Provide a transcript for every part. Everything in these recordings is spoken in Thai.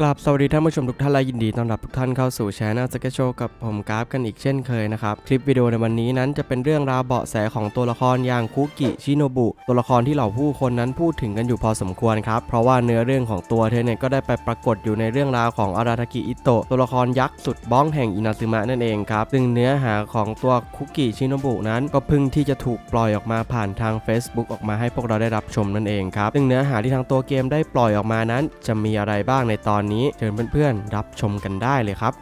กราบสวัสดีท่านผู้ชมทุกท่านและยินดีต้อนรับทุกท่านเข้าสู่ช anel สเกตโชกับผมกราฟกันอีกเช่นเคยนะครับ คลิปวิดีโอในวันนี้นั้นจะเป็นเรื่องราวเบาะแสของตัวละครอย่างคุกิชิโนบุ ตัวละครที่เหล่าผู้คนนั้นพูดถึงกันอยู่พอสมควรครับ เพราะว่าเนื้อเรื่องของตัวเธอเนี่ยก็ได้ไปปรากฏอยู่ในเรื่องราวของอาราทากิอิโตะตัวละครยักษ์สุดบ้องแห่งอินาซึมะนั่นเองครับซึ่งเนื้อหาของตัวคุกิชิโนบุนั้นก็เพิ่งที่จะถูกปล่อยออกมาผ่านทาง Facebook ออกมาให้พวกเราได้รับชมนั่นเองครับซึ่งเนื้อหาที่ทางตัวเกมได้ปล่อยออกมานั้น จะมีอะไรบ้างในตอนนี้เชิญเพื่อนๆรับชมกันได้เลยครับ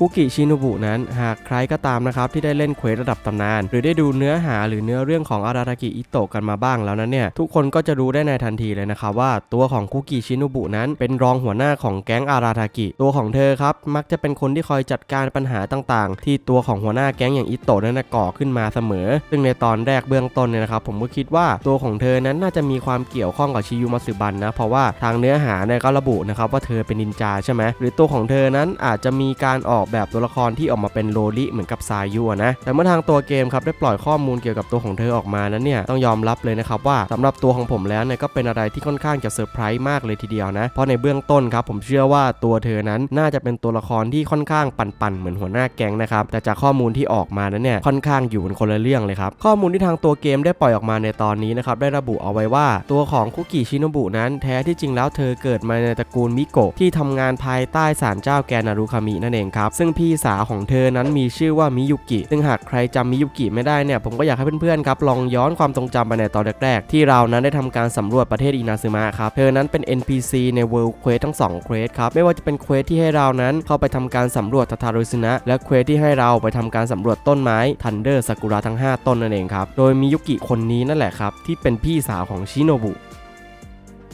คุกิชินุบุนั้น หากใครก็ตามนะครับที่ได้เล่นเควสระดับตำนาน หรือได้ดูเนื้อหาหรือเนื้อเรื่องของอาราทากิอิโตะกันมาบ้างแล้วนั้นเนี่ยทุกคนก็จะรู้ได้ในทันทีเลยนะครับว่าตัวของคุกิชินุบุนั้นเป็นรองหัวหน้าของแก๊งอาราทากิ ตัวของเธอครับมักจะเป็นคนที่คอยจัดการปัญหาต่างๆ ที่ตัวของหัวหน้าแก๊งอย่างอิโตะนั้นนะก่อขึ้นมาเสมอ ซึ่งในตอนแรกเบื้องต้นเนี่ยนะครับผมก็คิดว่าตัวของเธอนั้นน่าจะมีความเกี่ยวข้องกับชิยุมัตสึบันนะเพราะว่าทางเนื้อหาเนี่ยก็ระบุนะครับว่าเธอเป็นนินจาใช่ไหมหรือตัวของเธอนั้นอาจจะมีการออกแบบตัวละครที่ออกมาเป็นโลลิเหมือนกับซายุนะแต่เมื่อทางตัวเกมครับได้ปล่อยข้อมูลเกี่ยวกับตัวของเธอออกมานั้นเนี่ยต้องยอมรับเลยนะครับว่าสำหรับตัวของผมแล้วเนี่ยก็เป็นอะไรที่ค่อนข้างจะเซอร์ไพรส์มากเลยทีเดียวนะเพราะในเบื้องต้นครับผมเชื่อว่าตัวเธอนั้นน่าจะเป็นตัวละครที่ค่อนข้างปั่นๆเหมือนหัวหน้าแก๊งนะครับแต่จากข้อมูลที่ออกมานั้นเนี่ยค่อนข้างอยู่เป็นคนละเรื่องเลยครับข้อมูลที่ทางตัวเกมได้ปล่อยออกมาในตอนนี้นะครับได้ระบุเอาไว้ว่าตัวของคุกิชิโนบุนั้นแท้ที่จริงแล้วเธอเกิดมาในตระกูลมิโกะที่ทำงานภายใต้ศาลเจ้าแกนารุคามินั่นเองครับซึ่งพี่สาวของเธอนั้นมีชื่อว่ามิยุกิซึ่งหากใครจำมิยุกิไม่ได้เนี่ยผมก็อยากให้เพื่อนๆครับลองย้อนความทรงจำไปในตอนแรกๆ ที่เรานั้นได้ทำการสำรวจประเทศอินาซึมะครับเธอนั้นเป็น NPC ใน World Quest ทั้ง2 Quest ครับไม่ว่าจะเป็นเควสที่ให้เรานั้นเข้าไปทำการสำรวจทาทารุซึนะและเควสที่ให้เราไปทำการสำรวจต้นไม้ทันเดอร์ซากุระทั้ง 5 ต้นนั่นเองครับโดยมิยุกิคนนี้นั่นแหละครับที่เป็นพี่สาวของชิโนบุ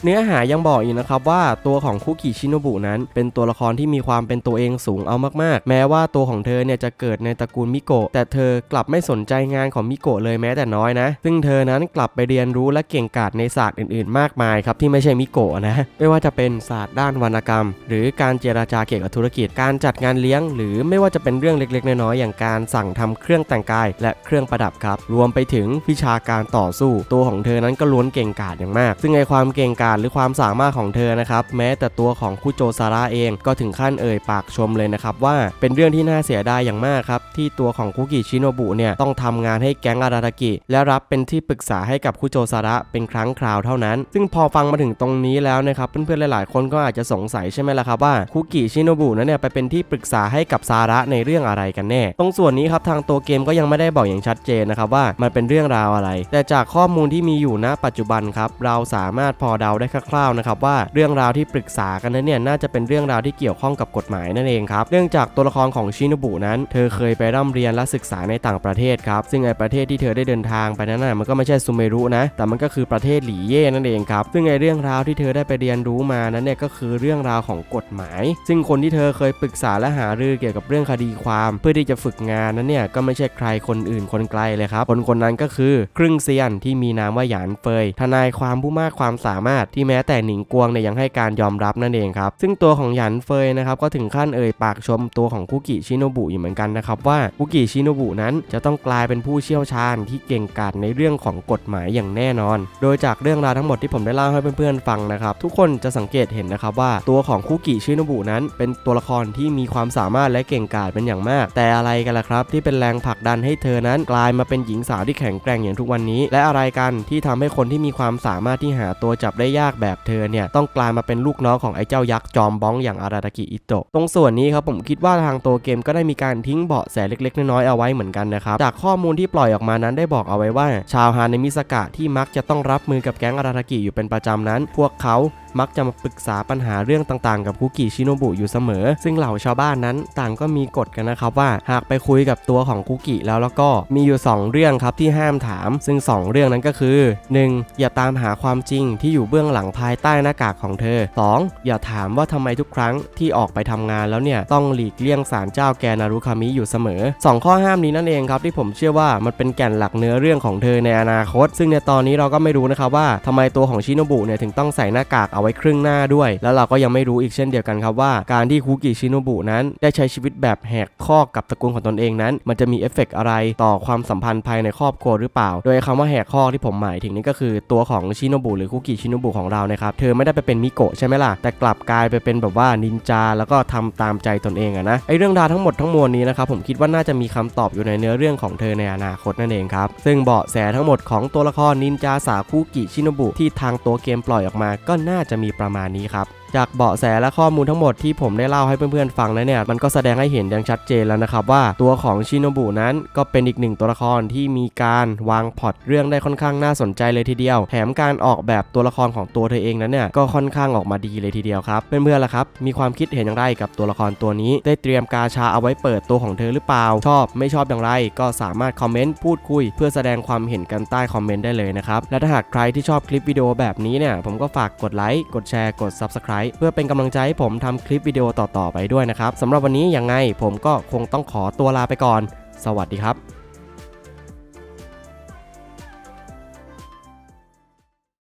เนื้อหายังบอกอีกนะครับว่าตัวของคุกิชิโนบุนั้น เป็นตัวละครที่มีความเป็นตัวเองสูงเอามากๆ แม้ว่าตัวของเธอเนี่ยจะเกิดในตระกูลมิโกะแต่เธอกลับไม่สนใจงานของมิโกะเลยแม้แต่น้อยนะ ซึ่งเธอนั้นกลับไปเรียนรู้และเก่งกาจในศาสตร์อื่นๆ มากมายครับที่ไม่ใช่มิโกะนะไม่ว่าจะเป็นศาสตร์ด้านวรรณกรรม หรือการเจราจาเกี่ยวกับธุรกิจการจัดงานเลี้ยง หรือไม่ว่าจะเป็นเรื่องเล็กๆ น้อยๆอย่างการสั่งทำเครื่องแต่งกาย และเครื่องประดับครับ รวมไปถึงวิชาการต่อสู้ ตัวของเธอนั้นก็ล้วนเก่งกาจอย่างมาก ซึ่งในความเก่งกาจหรือความสามารถของเธอนะครับ แม้แต่ตัวของคุโจซาระเองก็ถึงขั้นเอ่ยปากชมเลยนะครับว่าเป็นเรื่องที่น่าเสียดายอย่างมากครับ ที่ตัวของคุกิชิโนบุเนี่ยต้องทำงานให้แก๊งอาราทากิ และรับเป็นที่ปรึกษาให้กับคุโจซาระเป็นครั้งคราวเท่านั้น ซึ่งพอฟังมาถึงตรงนี้แล้วนะครับ เพื่อนๆหลายๆคนก็อาจจะสงสัยใช่ไหมล่ะครับว่าคุกิชิโนบุนั้นเนี่ยไปเป็นที่ปรึกษาให้กับซาระในเรื่องอะไรกันแน่ ตรงส่วนนี้ครับทางตัวเกมก็ยังไม่ได้บอกอย่างชัดเจนนะครับว่ามันเป็นเรื่องราวอะไร แต่จากข้อมูลที่มีอยู่ณปัจจุบันครับเราสามารถพอเดาได้คร่าวๆนะครับว่าเรื่องราวที่ปรึกษากันนั้นเนี่ยน่าจะเป็นเรื่องราวที่เกี่ยวข้องกับกฎหมายนั่นเองครับเนื่องจากตัวละครของชินบุนั้น เธอเคยไปร่ำเรียนและศึกษาในต่างประเทศครับซึ่งไอประเทศที่เธอได้เดินทางไปนั้นน่ะมันก็ไม่ใช่ซูเมรุนะแต่มันก็คือประเทศหลีเย่นั่นเองครับซึ่งไอเรื่องราวที่เธอได้ไปเรียนรู้มานั้นเนี่ยก็คือเรื่องราวของกฎหมาย ซึ่งคนที่เธอเคยปรึกษาและหารือเกี่ยวกับเรื่องคดีความเพื่อที่จะฝึกงานนั้นเนี่ยก็ไม่ใช่ใครคนอื่นคนไกลเลยครับคนคนนั้นก็คือครึ่งเซียนที่มีนามว่าหยานเฟยทนายความผู้มากความสามารถที่แม้แต่หนิงกวงเนี่ยยังให้การยอมรับนั่นเองครับ ซึ่งตัวของหยันเฟยนะครับก็ถึงขั้นเอ่ยปากชมตัวของคุกิชิโนบุอยู่เหมือนกันนะครับว่าคุกิชิโนบุนั้นจะต้องกลายเป็นผู้เชี่ยวชาญที่เก่งกาจในเรื่องของกฎหมายอย่างแน่นอน โดยจากเรื่องราวทั้งหมดที่ผมได้เล่าให้เพื่อนๆฟังนะครับทุกคนจะสังเกตเห็นนะครับว่าตัวของคุกิชิโนบุนั้น เป็นตัวละครที่มีความสามารถและเก่งกาจเป็นอย่างมาก แต่อะไรกันล่ะครับ ที่เป็นแรงผลักดันให้เธอนั้นกลายมาเป็นหญิงสาวที่แข็งแกร่งอย่างทุกวันนี้ และอะไรกันที่ทำให้คนที่มีความสามารถที่หาตัวจับได้ยากแบบเธอเนี่ยต้องกลายมาเป็นลูกน้องของไอ้เจ้ายักษ์จอมบ้องอย่างอาราตากิอิโตะตรงส่วนนี้ครับผมคิดว่าทางตัวเกมก็ได้มีการทิ้งเบาะแสเล็กๆ น้อยๆเอาไว้เหมือนกันนะครับจากข้อมูลที่ปล่อยออกมานั้นได้บอกเอาไว้ว่า ชาวฮานามิสกะที่มักจะต้องรับมือกับแก๊งอาราตากิอยู่เป็นประจำนั้น พวกเขามักจะมาปรึกษาปัญหาเรื่องต่างๆ กับคุกิชิโนบุอยู่เสมอ ซึ่งเหล่าชาวบ้านนั้นต่างก็มีกฎกันนะครับว่า หากไปคุยกับตัวของคุกิแล้วแล้วก็มีอยู่ 2 เรื่องครับที่ห้ามถาม ซึ่ง 2 เรื่องนั้นก็คือ 1. อย่าตามหาความจริงที่อยู่เบื้ององหลังภายใต้หน้ากากของเธอ 2. อย่าถามว่าทำไมทุกครั้งที่ออกไปทำงานแล้วเนี่ยต้องหลีกเลี่ยงศาลเจ้าแกนารุคามิอยู่เสมอ 2 ข้อห้ามนี้นั่นเองครับที่ผมเชื่อว่ามันเป็นแก่นหลักเนื้อเรื่องของเธอในอนาคต ซึ่งในตอนนี้เราก็ไม่รู้นะครับว่าทำไมตัวของชิโนบุเนี่ยถึงต้องใส่หน้ากากเอาไว้ครึ่งหน้าด้วย แล้วเราก็ยังไม่รู้อีกเช่นเดียวกันครับว่าการที่คุกิชิโนบุนั้นได้ใช้ชีวิตแบบแหกข้อกับตระกูลของตนเองนั้น มันจะมีเอฟเฟกต์อะไรต่อความสัมพันธ์ภายในครอบครัวหรือเปล่า โดยคำว่าแหกข้อที่ผมหมายถึงนี่ก็คือตัวของชิโนบุหรือคุกิชิโนบุของเรานะครับ เธอไม่ได้ไปเป็นมิโกะใช่ไหมล่ะ แต่กลับกลายไปเป็นแบบว่านินจาแล้วก็ทำตามใจตนเองอะนะ ไอเรื่องราวทั้งหมดทั้งมวลนี้นะครับผมคิดว่าน่าจะมีคำตอบอยู่ในเนื้อเรื่องของเธอในอนาคตนั่นเองครับ ซึ่งเบาะแสทั้งหมดของตัวละครนินจาสาคุกิชินบุที่ทางตัวเกมปล่อยออกมา ก็น่าจะมีประมาณนี้ครับ จากเบาะแสและข้อมูลทั้งหมดที่ผมได้เล่าให้เพื่อนๆฟังแล้วเนี่ยมันก็แสดงให้เห็นอย่างชัดเจนแล้วนะครับว่าตัวของชินโนบุนั้นก็เป็นอีกหนึ่งตัวละครที่มีการวางพอตเรื่องได้ค่อนข้างน่าสนใจเลยทีเดียว แถมการออกแบบตัวละครของตัวเธอเองนั้นเนี่ยก็ค่อนข้างออกมาดีเลยทีเดียวครับ เพื่อนๆล่ะครับ มีความคิดเห็นอย่างไรกับตัวละครตัวนี้ ได้เตรียมกาชาเอาไว้เปิดตัวของเธอหรือเปล่า ชอบไม่ชอบอย่างไร ก็สามารถคอมเมนต์พูดคุย เพื่อแสดงความเห็นกันใต้คอมเมนต์ได้เลยนะครับ และถ้าหากใครที่ชอบคลิปวิดีโอแบบนี้เนี่ยผมก็ฝากกดไลค์กดแชร์กด Subscribe เพื่อเป็นกำลังใจให้ผมทำคลิปวิดีโอต่อๆไปด้วยนะครับสำหรับวันนี้ยังไงผมก็คงต้องขอตัวลาไปก่อน สวัสดีครับ